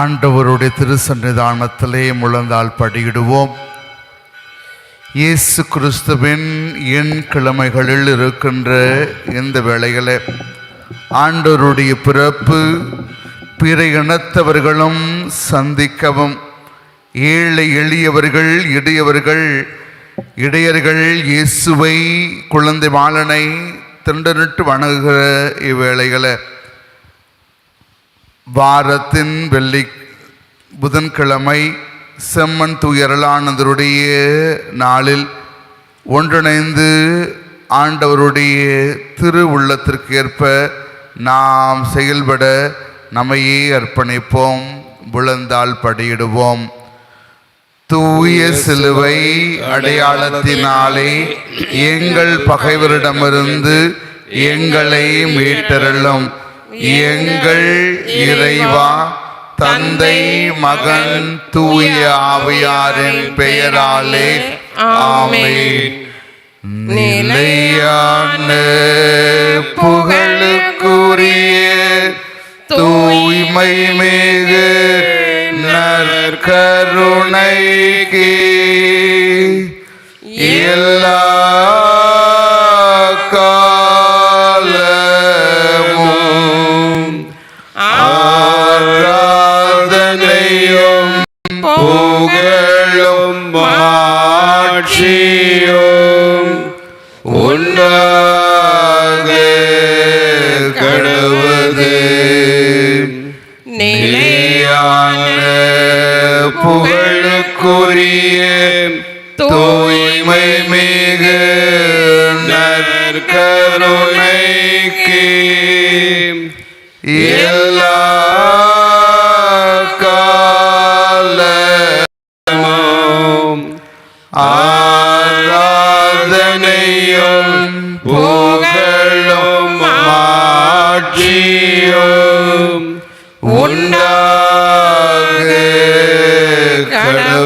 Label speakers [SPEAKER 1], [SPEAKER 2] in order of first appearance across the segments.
[SPEAKER 1] ஆண்டவருடைய திருசன்னிதானத்திலே முழந்தால் படியிடுவோம். இயேசு கிறிஸ்துவின் எண் கிழமைகளில் இருக்கின்ற இந்த வேளையில் ஆண்டவருடைய பிறப்பு பிற இனத்தவர்களும் சந்திக்கவும். ஏழை எளியவர்கள் இடையவர்கள் இடையர்கள் இயேசுவை குழந்தை மாலனை திண்டனிட்டு வணங்குகிற இவ்வேளைகளை வாரத்தின் வெள்ளி புதன்கிழமை செம்மன் துயரலானந்தருடைய நாளில் ஒன்றிணைந்து ஆண்டவருடைய திரு உள்ளத்திற்கேற்ப நாம் செயல்பட நம்மையே அர்ப்பணிப்போம் விழுந்தால் படியிடுவோம். தூய சிலுவை அடையாளத்தினாலே எங்கள் பகைவரிடமிருந்து எங்களை மீட்டருளும். எங்கள் இறைவா தந்தை மகன் தூய ஆவியாரின் பெயராலே ஆமென். நிலையான புகழுக்குரிய தூய்மை மிகு நற்கருணைக்கு புகழும் மாட்சியும் உண்டாக கடவுது நிலையான புகழுக்குரிய தூய்மை புகழும் மாட்சியும் உண்டாக கடவுது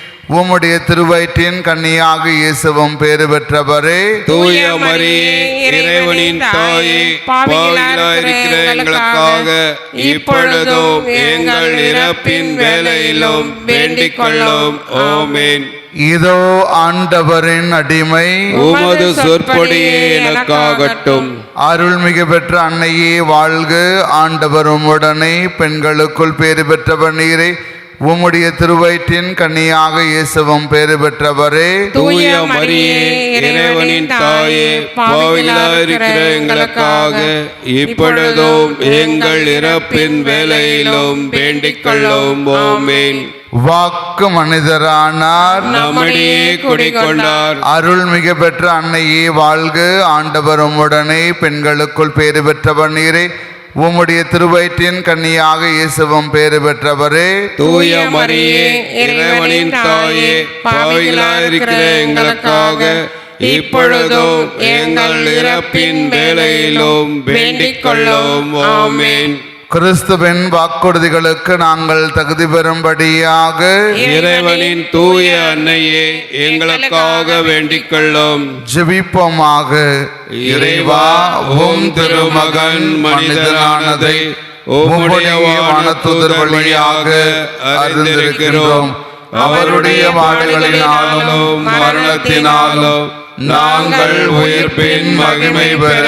[SPEAKER 1] உம்முடைய திருவயிற்றின் கன்னியாக இயேசுவும் பேறு பெற்றவரே.
[SPEAKER 2] தூய மரியே இறைவனின் தாயே பாவிகளாயிருக்கிற எங்களுக்காக இப்பொழுதும் எங்கள் இறப்பின் வேலையிலும் வேண்டிக் கொள்ளும் ஆமென்.
[SPEAKER 1] இதோ ஆண்டவரின் அடிமை.
[SPEAKER 2] உமது சொற்பொடியே எனக்காகட்டும்.
[SPEAKER 1] அருள்மிகு பெற்ற அன்னையே வாழ்க. ஆண்டவர் உம்முடனே பெண்களுக்குள் பேறு பெற்றவர் நீரே. உம்முடைய திருவயிற்றின் கன்னியாக இயேசுவும் பேறு பெற்றவரே.
[SPEAKER 2] தூய மரியே இறைவனின் தாயே பாவிகளாயிருக்கிற எங்களுக்காக இப்பொழுதும் எங்கள் இறப்பின் வேலையிலும் வேண்டிக் கொள்ளும்
[SPEAKER 1] வாக்கு மனிதரானார்.
[SPEAKER 2] நம்மிடையே குடிக்கொண்டார்
[SPEAKER 1] அருள்மிகு பெற்ற அன்னையே வாழ்க. ஆண்டவர் உம்முடனே பெண்களுக்குள் பேறு பெற்றவர் நீரே. உம்முடைய திருவயிற்றின் கன்னியாக இயேசுவும் பேறு பெற்றவரே.
[SPEAKER 2] தூய மரியே இறைவனின் தாயே பாவிகளாயிருக்கிற எங்களுக்காக இப்பொழுதும் எங்கள் இறப்பின் வேலையிலும் வேண்டிக் கொள்ளும் ஆமென்.
[SPEAKER 1] கிறிஸ்துவின் வாக்குறுதிகளுக்கு நாங்கள் தகுதி பெறும்படியாக
[SPEAKER 2] இறைவனின் தூய அன்னையே எங்களுக்காக வேண்டிக் கொள்ளும்
[SPEAKER 1] ஜெபிப்போமாக. இறைவா உம் திருமகன் மனிதனானதை உம்முடைய வானத்துதர் வழியாக அறிந்திருக்கிறோம். அவருடைய பாடுகளினாலும் மரணத்தினாலும் நாங்கள் உயிர்ப்பின் மகிமை பெற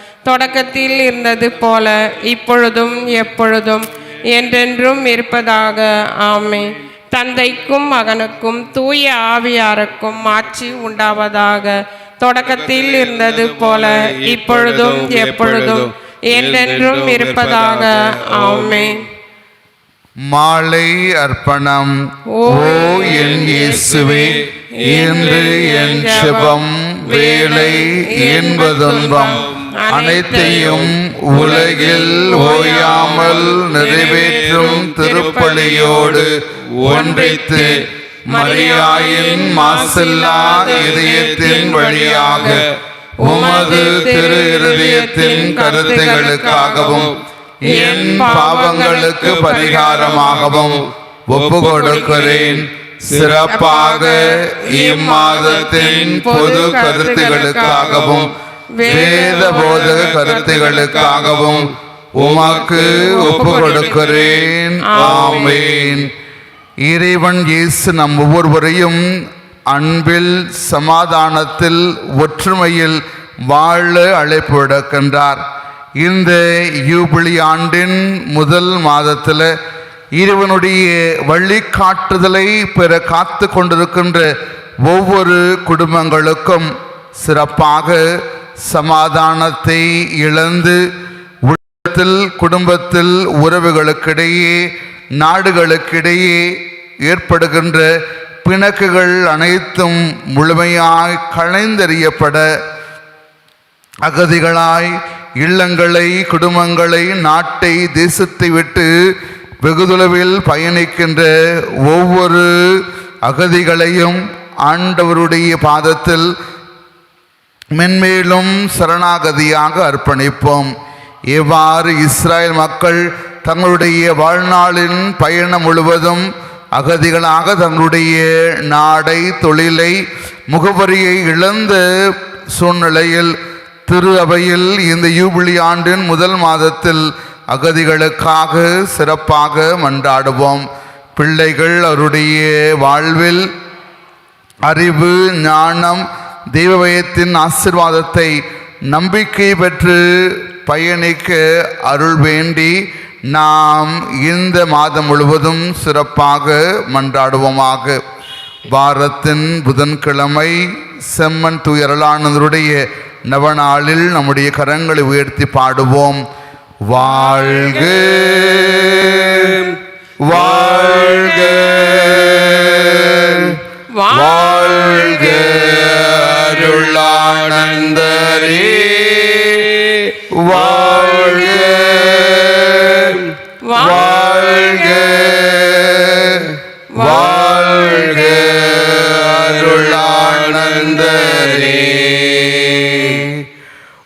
[SPEAKER 3] தொடக்கத்தில் இருந்தது போல இப்பொழுதும் எப்பொழுதும் என்றென்றும் இருப்பதாக. ஆமை தந்தைக்கும் மகனுக்கும் தூய ஆவியாருக்கும் ஆட்சி உண்டாவதாக. தொடக்கத்தில் இருந்தது போல இப்பொழுதும் எப்பொழுதும் என்றென்றும் இருப்பதாக. ஆமை
[SPEAKER 1] மாலை அர்ப்பணம். ஓ என் இயேசுவே இன்று என் செபம் வேலை என்பதுன்பம். அனைத்தையும் உலகில் ஓயாமல் நிறைவேற்றும் திருப்பலியோடு ஒன்றித்து மரியாயின் மாசில்லா இதயத்தின் வழியாக உமது திரு இருதயத்தின் கருத்துகளுக்காகவும் என் பாவங்களுக்கு பரிகாரமாகவும் ஒப்பு கொடுக்கிறேன் சிறப்பாக இம்மாதத்தின் பொது கருத்துகளுக்காகவும் வேத போதக கருத்துகளுக்காகவும் உமக்கு ஒப்பு கொடுக்கிறேன் ஆமேன். இறைவன் இயேசு நம் ஒவ்வொருவரையும் அன்பில் சமாதானத்தில் ஒற்றுமையில் வாழ அழைப்பு விடுக்கின்றார். இந்த யூபிளி ஆண்டின் முதல் மாதத்தில் இறைவனுடைய வழிகாட்டுதலை பெற காத்து கொண்டிருக்கின்ற ஒவ்வொரு குடும்பங்களுக்கும் சிறப்பாக சமாதானத்தை இழந்து உலகத்தில் குடும்பத்தில் உறவுகளுக்கிடையே நாடுகளுக்கிடையே ஏற்படுகின்ற பிணக்குகள் அனைத்தும் முழுமையாய் களைந்தறியப்பட அகதிகளாய் இல்லங்களை குடும்பங்களை நாட்டை தேசத்தை விட்டு வெகுதொலைவில் பயணிக்கின்ற ஒவ்வொரு அகதிகளையும் ஆண்டவருடைய பாதத்தில் மென்மேலும் சரணாகதியாக அர்ப்பணிப்போம். இவ்வாறு இஸ்ராயல் மக்கள் தங்களுடைய வாழ்நாளின் பயணம் முழுவதும் அகதிகளாக தங்களுடைய நாடை தொழிலை முகவரியை இழந்த சூழ்நிலையில் திரு அவையில் இந்த யூபிளி ஆண்டின் முதல் மாதத்தில் அகதிகளுக்காக சிறப்பாக மன்றாடுவோம். பிள்ளைகள் அவருடைய வாழ்வில் அறிவு ஞானம் தெய்வபயத்தின் ஆசிர்வாதத்தை நம்பிக்கை பெற்று பயணிக்க அருள் வேண்டி நாம் இந்த மாதம் முழுவதும் சிறப்பாக மன்றாடுவோமாக. வாரத்தின் புதன்கிழமை செம்மன் துயரலானதருடைய நவநாளில் நம்முடைய கரங்களை உயர்த்தி பாடுவோம். வாழ்க வாழ்க. வாழ்க. அருளானந்தரே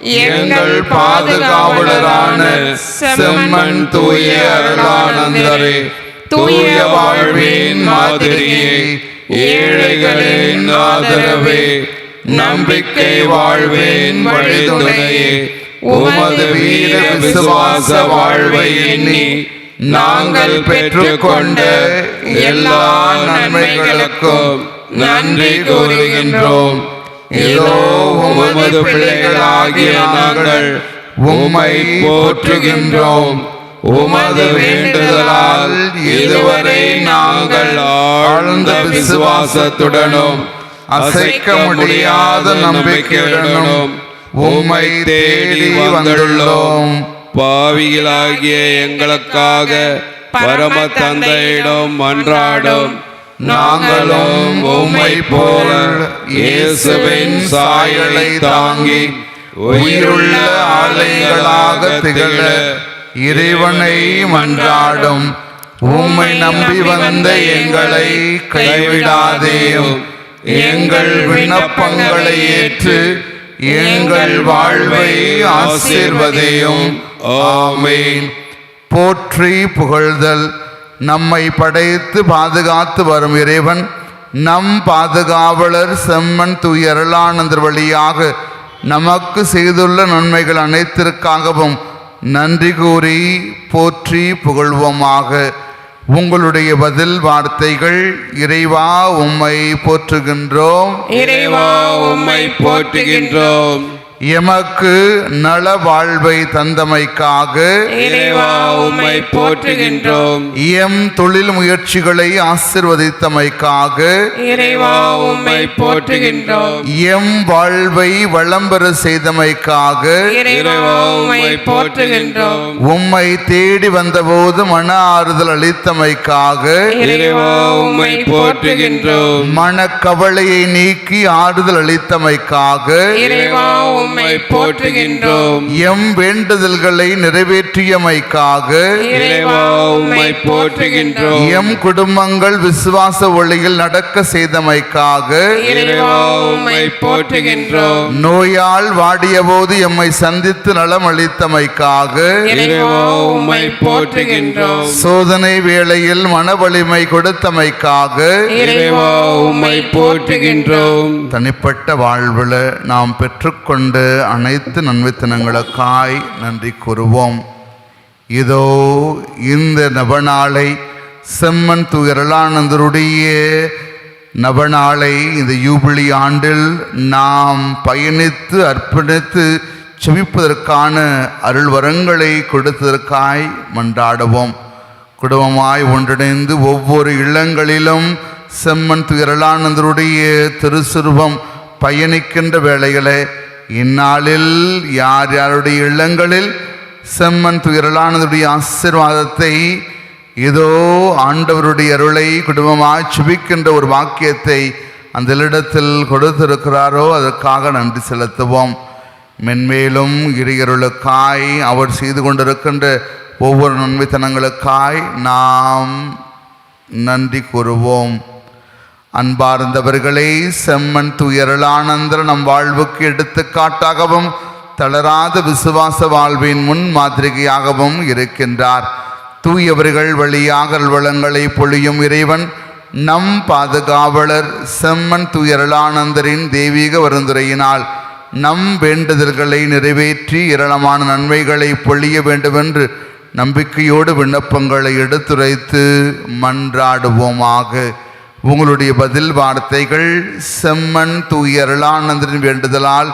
[SPEAKER 2] எங்கள் பாதுகாவலரான செம்மன் தூய அருளானந்தரே தூய வாழ்வின் மாதிரியே ஏழைகளின் ஆதரவே நம்பிக்கை வாழ்வேன் வழிதுணையே உமது வீர விசுவாச வாழ்வை எண்ணி நாங்கள் பெற்றுக்கொண்ட எல்லா நன்மைகளுக்கும் நன்றி கூறுகின்றோம். இதோ உமது பிள்ளைகளாகிய நாங்கள் உம்மை போற்றுகின்றோம். உமது வேண்டுதலால் இதுவரை நாங்கள் ஆழ்ந்த விசுவாசத்துடனும் அசைக்க முடியாத நம்பிக்கையுடனும் உம்மை தேடி வந்துள்ளோம். பாவிகளாகிய எங்களுக்காக பரம தந்தையிடம் மன்றாடும் நாங்களும் உம்மை போல இயேசுவின் சாயலை தாங்கி உயிருள்ள ஆலைகளாக திகழ இறைவனை மன்றாடும். உம்மை நம்பி வந்த எங்களை கைவிடாதேயும் எங்கள் விண்ணப்பங்களை ஏற்று எங்கள் வாழ்வை ஆசீர்வதையும். ஆமேன்.
[SPEAKER 1] போற்றி புகழ்தல் நம்மை படைத்து பாதுகாத்து வரும் இறைவன் நம் பாதுகாவலர் செம்மன் தூயருளானந்தர் வழியாக நமக்கு செய்துள்ள நன்மைகள் அனைத்திற்காகவும் நன்றி கூறி போற்றி புகழ்வோமாக. உங்களுடைய பதில் வார்த்தைகள் இறைவா உம்மை போற்றுகின்றோம்.
[SPEAKER 3] இறைவா உம்மை போற்றுகின்றோம்.
[SPEAKER 1] எமக்கு நல வாழ்வை தந்தமைக்காக
[SPEAKER 3] உம்மை போற்றுகின்றோம்.
[SPEAKER 1] எம் தொழில் முயற்சிகளை ஆசிர்வதித்தமைக்காக
[SPEAKER 3] இறைவா உம்மை போற்றுகின்றோம்.
[SPEAKER 1] எம் வாழ்வை வளம்பெற செய்தமைக்காக
[SPEAKER 3] இறைவா உம்மை போற்றுகின்றோம்.
[SPEAKER 1] உம்மை தேடி வந்தபோது மன ஆறுதல் அளித்தமைக்காக
[SPEAKER 3] இறைவா உம்மை போற்றுகின்றோம்.
[SPEAKER 1] மனக்கவலையை நீக்கி ஆறுதல் அளித்தமைக்காக
[SPEAKER 3] இறைவா உம்மை போற்றுகின்றோம்.
[SPEAKER 1] எம் வேண்டுதல்களை நிறைவேற்றியமைக்காக
[SPEAKER 3] இறைவா உம்மை போற்றுகின்றோம்.
[SPEAKER 1] எம் குடும்பங்கள் விசுவாச ஒளியில் நடக்க செய்தமைக்காக
[SPEAKER 3] இறைவா உம்மை போற்றுகின்றோம்.
[SPEAKER 1] நோயால் வாடியபோது எம்மை சந்தித்து நலம் அளித்தமைக்காக
[SPEAKER 3] இறைவா உம்மை போற்றுகின்றோம்.
[SPEAKER 1] சோதனை வேளையில் மன வலிமை கொடுத்தமைக்காக
[SPEAKER 3] இறைவா உம்மை போற்றுகின்றோம்.
[SPEAKER 1] தனிப்பட்ட வாழ்வில் நாம் பெற்றுக்கொண்ட அனைத்து நன்மைத்தனங்களுக்காய் நன்றி கூறுவோம். இதோ இந்த நபநாளை செம்மன் துயரலானந்தருடைய நபநாளை இந்த யூபிலி ஆண்டில் நாம் பயணித்து அர்ப்பணித்து செவிப்பதற்கான அருள்வரங்களை கொடுத்ததற்காய் மன்றாடுவோம். குடும்பமாய் ஒன்றிணைந்து ஒவ்வொரு இல்லங்களிலும் செம்மன் துயரலானந்தருடைய திருசுருவம் பயணிக்கின்ற வேளைகளை இந்நாளில் யார் யாருடைய இல்லங்களில் செம்மன் துயரலானதுடைய ஆசீர்வாதத்தை இதோ ஆண்டவருடைய அருளை குடும்பமாக சுபிக்கின்ற ஒரு வாக்கியத்தை அந்த இடத்தில் கொடுத்திருக்கிறாரோ அதற்காக நன்றி செலுத்துவோம். மென்மேலும் இறையருளுக்காய் அவர் செய்து கொண்டிருக்கின்ற ஒவ்வொரு நன்மைத்தனங்களுக்காய் நாம் நன்றி கூறுவோம். அன்பார்ந்தவர்களே செம்மன் துயரலானந்தர் நம் வாழ்வுக்கு எடுத்துக்காட்டாகவும் தளராத விசுவாச வாழ்வின் முன் மாதிரிகையாகவும் இருக்கின்றார். தூயவர்கள் வழியாக வளங்களை பொழியும் இறைவன் நம் பாதுகாவலர் செம்மன் துயரலானந்தரின் தெய்வீக வருந்துரையினால் நம் வேண்டுதல்களை நிறைவேற்றி இரளமான நன்மைகளை பொழிய வேண்டுமென்று நம்பிக்கையோடு விண்ணப்பங்களை எடுத்துரைத்து மன்றாடுவோமாக. உங்களுடைய பதில் வார்த்தைகள் செம்மன் தூய அருளானந்தரின் வேண்டுதலால்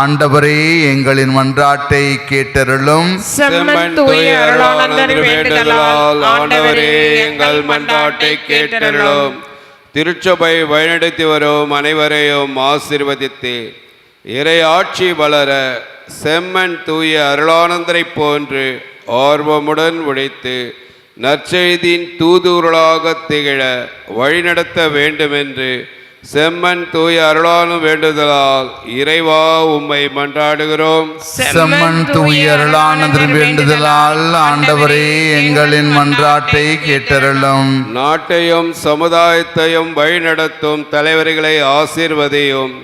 [SPEAKER 1] ஆண்டவரே எங்களின் மன்றாட்டை கேட்டருளும்.
[SPEAKER 3] செம்மன் தூய அருளானந்தர் வேண்டுதலால் ஆண்டவரே எங்கள் மன்றாட்டை கேட்டருளும்.
[SPEAKER 2] திருச்சபை வழிநடத்தி வரும் அனைவரையும் ஆசீர்வதித்து இறை ஆட்சி வளர செம்மன் தூய அருளானந்தரை போன்று ஆர்வமுடன் உழைத்து நற்செய்தியின் தூதுவர்களாக திகழ வழிநடத்த வேண்டுமென்று செம்மன் தூய அருளான வேண்டுதலால் இறைவா உம்மை மன்றாடுகிறோம்.
[SPEAKER 1] செம்மன் தூய அருளானந்தரின் வேண்டுதலால் ஆண்டவரே எங்களின் மன்றாட்டை கேட்டருளும்.
[SPEAKER 2] நாட்டையும் சமுதாயத்தையும் வழிநடத்தும் தலைவர்களை ஆசீர்வதியும்.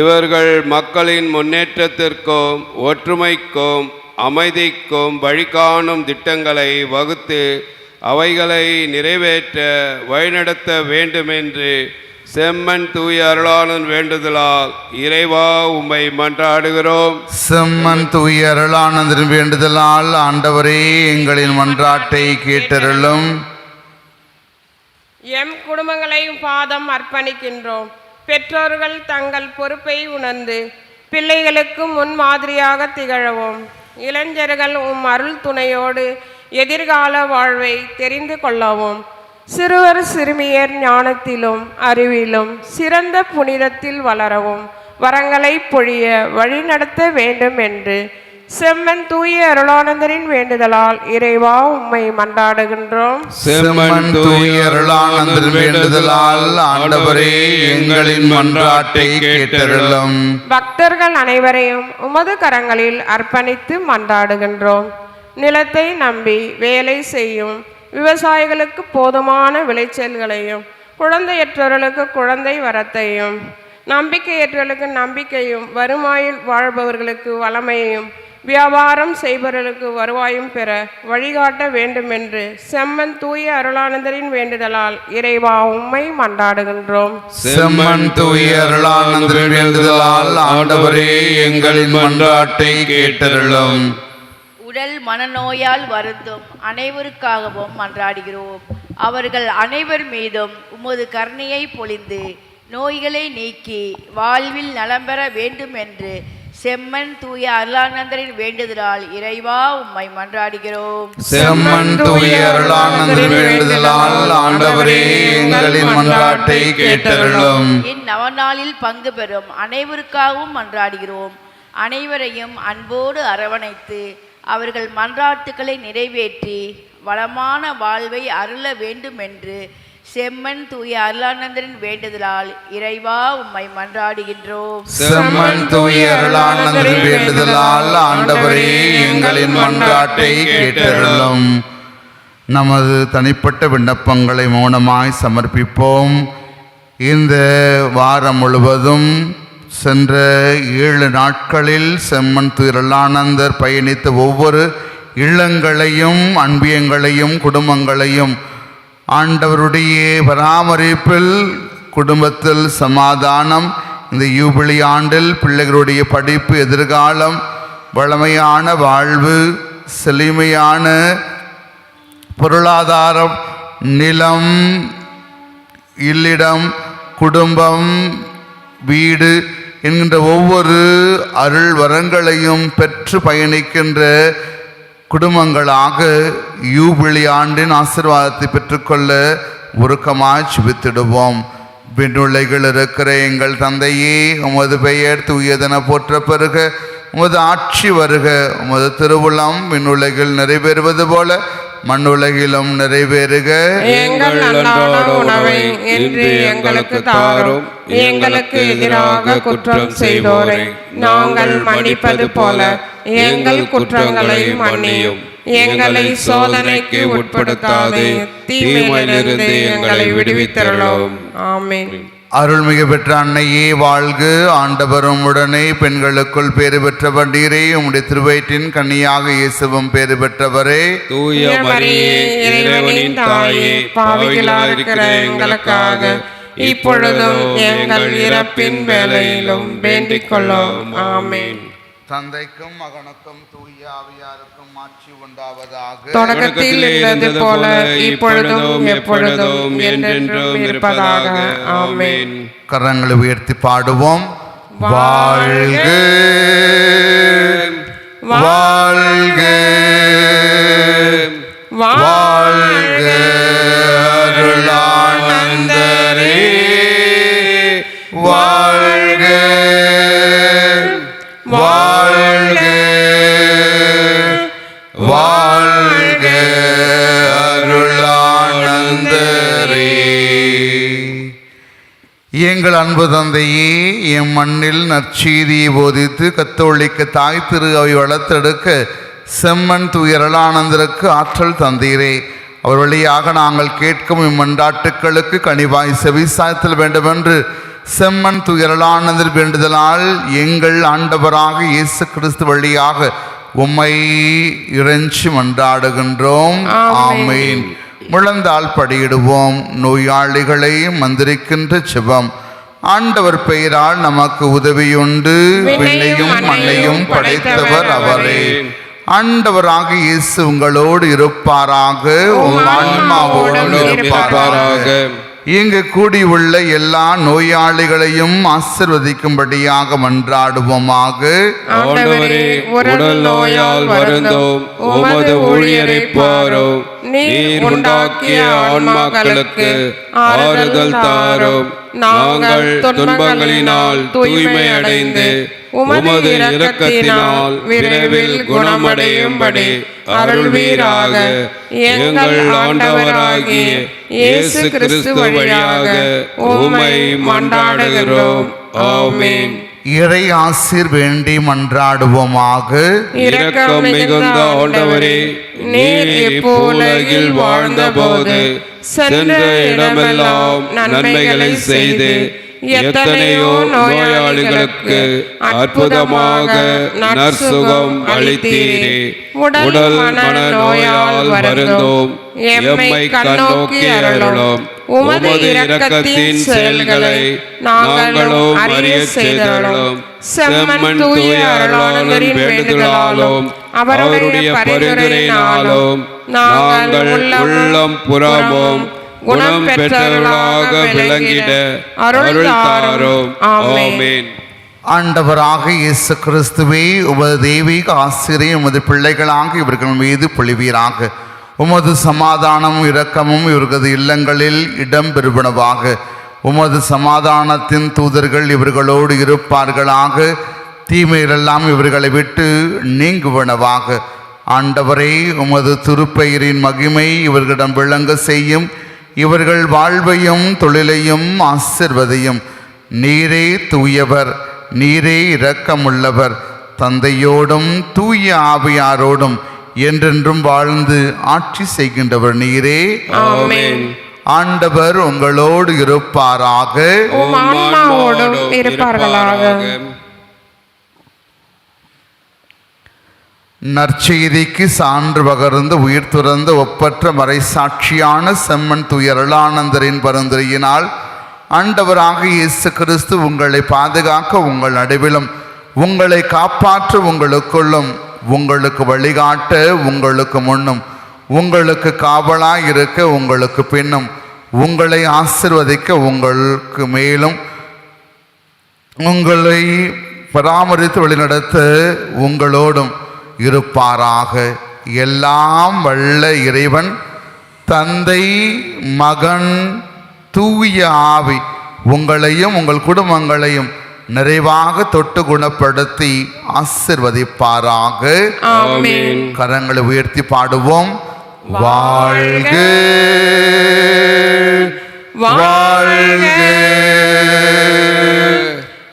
[SPEAKER 2] இவர்கள் மக்களின் முன்னேற்றத்திற்கும் ஒற்றுமைக்கும் அமைதிக்கும் வழிகாணும் திட்டங்களை வகுத்து அவைகளை நிறைவேற்ற வழிநடத்த வேண்டுமென்று செம்மன் தூய அருளாளன் வேண்டுதலால் இறைவா உம்மை மன்றாடுகிறோம்.
[SPEAKER 1] செம்மன் தூய அருளானந்தரின் வேண்டுதலால் ஆண்டவரே எங்களின் மன்றாட்டை கேட்டருளும்.
[SPEAKER 3] எம் குடும்பங்களையும் பாதம் அர்ப்பணிக்கின்றோம்.
[SPEAKER 4] பெற்றோர்கள் தங்கள் பொறுப்பை உணர்ந்து பிள்ளைகளுக்கு முன்மாதிரியாக திகழவும். இளைஞர்கள் உம் அருள் துணையோடு எதிர்கால வாழ்வை தெரிந்து கொள்ளவும் சிறுவர் சிறுமியர் ஞானத்திலும் அறிவிலும் சிறந்த புனிதத்தில் வளரவும் வரங்களை பொழிய வழிநடத்த வேண்டும் என்று செம்மன் தூய அருளானந்தரின் வேண்டுதலால் இறைவா உம்மை மன்றாடுகின்றோம்.
[SPEAKER 1] செம்மன் தூயருளானந்தர் வேண்டுதலால் ஆண்டவரே எங்களின் மன்றாட்டை கேட்டருளும்.
[SPEAKER 4] பக்தர்கள் அனைவரையும் உமது கரங்களில் அர்ப்பணித்து மன்றாடுகின்றோம். நிலத்தை நம்பி வேலை செய்யும் விவசாயிகளுக்கு போதுமான விளைச்சல்களையும் குழந்தையற்றவர்களுக்கு குழந்தை வரத்தையும் நம்பிக்கையற்றவர்களுக்கு நம்பிக்கையும் வறுமையில் வாழ்பவர்களுக்கு வளமையையும் வியாபாரம் செய்பவர்களுக்கு வருவாயும் பெற வழிகாட்ட வேண்டுமென்று செம்மன் தூய அருளானந்தரின் வேண்டுதலால் இறைவா உம்மை மன்றாடுகின்றோம்.
[SPEAKER 1] செம்மன் தூயருளானந்தர் வேண்டுதலால் ஆண்டவரே எங்களின் மன்றாட்டை கேட்டருளும்.
[SPEAKER 5] உடல் மனநோயால் வருந்தும் அனைவருக்காகவும் மன்றாடுகிறோம். அவர்கள் அனைவர் மீதும் உமது கருணையை பொழிந்து நோய்களை நீக்கி வாழ்வில் நலம் பெற வேண்டும் என்று செம்மன் தூய அருளானந்தரின் வேண்டுதலால் இறைவா உம்மை மன்றாடுகிறோம்.
[SPEAKER 1] செம்மன் தூயருளானந்தர் வேண்டுதலால் ஆண்டவரே எங்களின் மன்றாட்டை கேட்டருளும்.
[SPEAKER 5] இந்நவநாளில் பங்கு பெறும் அனைவருக்காகவும் மன்றாடுகிறோம். அனைவரையும் அன்போடு அரவணைத்து அவர்கள் மன்றாட்டுக்களை நிறைவேற்றி வளமான வாழ்வை அருள வேண்டும் என்று செம்மன் தூய அருளானந்தரின் வேண்டுதலால் இறைவா உம்மை மன்றாடுகின்றோம்.
[SPEAKER 1] செம்மன் தூய அருளானந்தரின் வேண்டுதலால் ஆண்டவரே எங்களின் மன்றாட்டை கேட்டருளும். நமது தனிப்பட்ட விண்ணப்பங்களை மௌனமாய் சமர்ப்பிப்போம். இந்த வாரம் முழுவதும் சென்ற ஏழு நாட்களில் செம்மன் துயரலானந்தர் பயணித்த ஒவ்வொரு இல்லங்களையும் அன்பியங்களையும் குடும்பங்களையும் ஆண்டவருடைய பராமரிப்பில் குடும்பத்தில் சமாதானம் இந்த யூபிளி ஆண்டில் பிள்ளைகளுடைய படிப்பு எதிர்காலம் வளமையான வாழ்வு செழுமையான பொருளாதாரம் நிலம் இல்லிடம் குடும்பம் வீடு என்கின்ற ஒவ்வொரு அருள் வரங்களையும் பெற்று பயணிக்கின்ற குடும்பங்களாக யூபிளி ஆண்டின் ஆசீர்வாதத்தை பெற்றுக்கொள்ள உருக்கமாய் சுபித்திடுவோம் விண்ணுள்ளைகள் இருக்கிற எங்கள் தந்தையே உமது பெயர் தூயதென போற்ற பெருக உமது ஆட்சி வருக உமது திருவுளம் விண்ணுலகில் நிறைவேறுவது போல மண்ணுலகிலும் நிறைவேறுக.
[SPEAKER 4] எங்கள் உணவை எங்களுக்கு தாரும் எங்களுக்கு எதிராக குற்றம் செய்தோரை நாங்கள் மன்னிப்பது போல எங்கள் குற்றங்களை மன்னியும். எங்களை சோதனைக்கு உட்படுத்தாதே. தீமையிலிருந்து எங்களை விடுவித்தருளும். ஆமென்.
[SPEAKER 1] அருள்மிகு பெற்ற அன்னையே வாழ்க ஆண்டவரும் உடனே பெண்களுக்குள் பேறு பெற்றவர் நீரே உம்முடைய திருவயிற்றின் கன்னியாக இயேசுவும் பேறு பெற்றவரே.
[SPEAKER 3] தூய மரியே இறைவனின் தாயே பாவிகளாக இருக்கிற எங்களுக்காக இப்பொழுதும் எங்கள் இறப்பின் வேளையிலும் வேண்டிக் கொள்ளும். ஆமென்.
[SPEAKER 1] தந்தைக்கும் மகனுக்கும் தூய ஆவியாருக்கும் ஆட்சி உண்டாவதாக.
[SPEAKER 4] தொடக்கத்தில் இருந்தது போல இப்பொழுதும் எப்பொழுதும் என்றென்றும் இருப்பதாக. ஆமென்.
[SPEAKER 1] கரங்களை உயர்த்தி பாடுவோம். வாழ்க. வாழ்க. வாழ்க. எங்கள் அன்பு தந்தையே என் மண்ணில் நற்செய்தியை போதித்து கத்தோலிக்க தாய் திரு அவை வளர்த்தெடுக்க செம்மன் துயரலானந்தருக்கு ஆற்றல் தந்தீரே. அவர் வழியாக நாங்கள் கேட்கும் இம்மன்றாட்டுக்களுக்கு கனிவாய் செவிசாய்த்தல் வேண்டுமென்று செம்மன் துயரலானந்தர் வேண்டுதலால் எங்கள் ஆண்டவராக இயேசு கிறிஸ்து வழியாக உம்மை இறைஞ்சி மன்றாடுகின்றோம். ஆமீன். முழந்தால் படியிடுவோம். நோயாளிகளை மந்திரிக்கின்ற செபம். ஆண்டவர் பெயரால் நமக்கு உதவியுண்டு. விண்ணையும் மண்ணையும் படைத்தவர் அவரே. ஆண்டவராக இயேசு உங்களோடு இருப்பாராக. உம் ஆன்மாவோடும் இருப்பாராக. இங்கு கூடியுள்ள எல்லா நோயாளிகளையும் ஆசிர்வதிக்கும்படியாக மன்றாடுவோமாக.
[SPEAKER 2] உடல் நோயால் வருந்தோம். உமது ஊழியரை பாரும். நீர் உண்டாக்கிய ஆன்மாக்களுக்கு ஆறுதல் தாரும். நாங்கள் துன்பங்களினால் தூய்மை அடைந்து உமது இரக்கத்தினால் விரைவில் குணமடையும்படி அருள்வீராக. எங்கள் ஆண்டவராகிய இயேசு கிறிஸ்து வழியாக உம்மை மன்றாடுகிறோம் ஆமென்.
[SPEAKER 1] இறை ஆசிர் வேண்டி மன்றாடுவோமாக.
[SPEAKER 2] இரக்கம் மிகுந்த ஆண்டவரே நீர் இப்போலகில் வாழ்ந்தபோது சென்ற இடமெல்லாம் நன்மைகளை செய்து எத்தனையோ நோயாளிகளுக்கு அற்புதமாக நற்சுகம் அளித்தீரே. உடல் மன நோயால் வருந்தோம். எம்மை கண்ணோக்கி அருளும். உமது இரக்கத்தின் செயல்களை நாங்களும் அறிய செய்தருளும். செம்மன் தூய அருளாளரின் வேண்டுதலாலும் அவருடைய பரிந்துரையினாலும் நாங்கள் உள்ளம் புறமும் குணம் பெற்றவர்களாக விளங்கிட அருள் தாரும். ஆமென்.
[SPEAKER 1] ஆண்டவராக இயேசு கிறிஸ்துவே உமது தெய்வீக ஆசிரியை உமது பிள்ளைகளாக இவர்கள் மீது பொழிவீராக உமது சமாதானமும் இரக்கமும் இவர்களது இல்லங்களில் இடம் பெறுவனவாக. உமது சமாதானத்தின் தூதர்கள் இவர்களோடு இருப்பார்களாக. தீமையிலெல்லாம் இவர்களை விட்டு நீங்குவனவாக. ஆண்டவரே உமது திருப்பெயரின் மகிமை இவர்களிடம் விளங்க செய்யும். இவர்கள் வாழ்வையும் தொழிலையும் ஆசிர்வதையும். நீரே தூயவர் நீரே இரக்கமுள்ளவர். தந்தையோடும் தூய ஆவியாரோடும் என்றென்றும் வாழ்ந்து ஆட்சி செய்கின்றவர் நீரே. ஆண்டவர் உங்களோடு இருப்பாராக. நற்செய்திக்கு சான்று பகர்ந்து உயிர் துறந்த ஒப்பற்ற மறைசாட்சியான செம்மன் துயரலானந்தரின் பரிந்துரையினால் ஆண்டவராக இயேசு கிறிஸ்து உங்களை பாதுகாக்க உங்கள் நடுவிலும் உங்களை காப்பாற்ற உங்களுக்குள்ளும் உங்களுக்கு வழிகாட்ட உங்களுக்கு முன்னும். உங்களுக்கு காவலாக இருக்க உங்களுக்கு பின்னும். உங்களை ஆசிர்வதிக்க உங்களுக்கு மேலும். உங்களை பராமரித்து வழிநடத்த உங்களோடும் இருப்பாராக. எல்லாம் வல்ல இறைவன் தந்தை மகன் தூய ஆவி. உங்களையும் உங்கள் குடும்பங்களையும் நிறைவாக தொட்டு குணப்படுத்தி ஆசிர்வதிப்பாராக. கரங்களை உயர்த்தி பாடுவோம். வாழ்க. வாழ்க.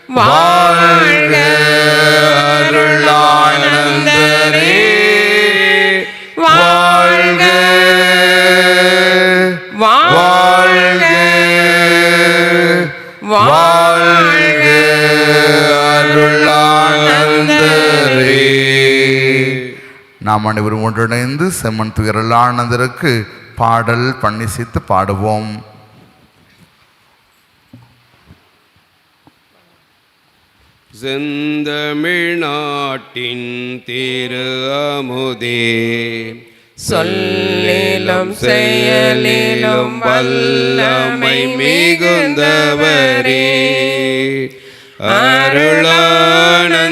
[SPEAKER 4] வாழ்க.
[SPEAKER 1] நாம் அனைவரும் ஒன்றிணைந்து செம்மன் துயரலானந்தருக்கு பாடல் பண்ணிசித்து பாடுவோம்.
[SPEAKER 2] செந்தமிழ்நாட்டின் திரு அமுதே
[SPEAKER 4] சொல்லிலும் செயலிலும் வல்லமை மிகுந்தவரே.
[SPEAKER 2] அருளானந்தரே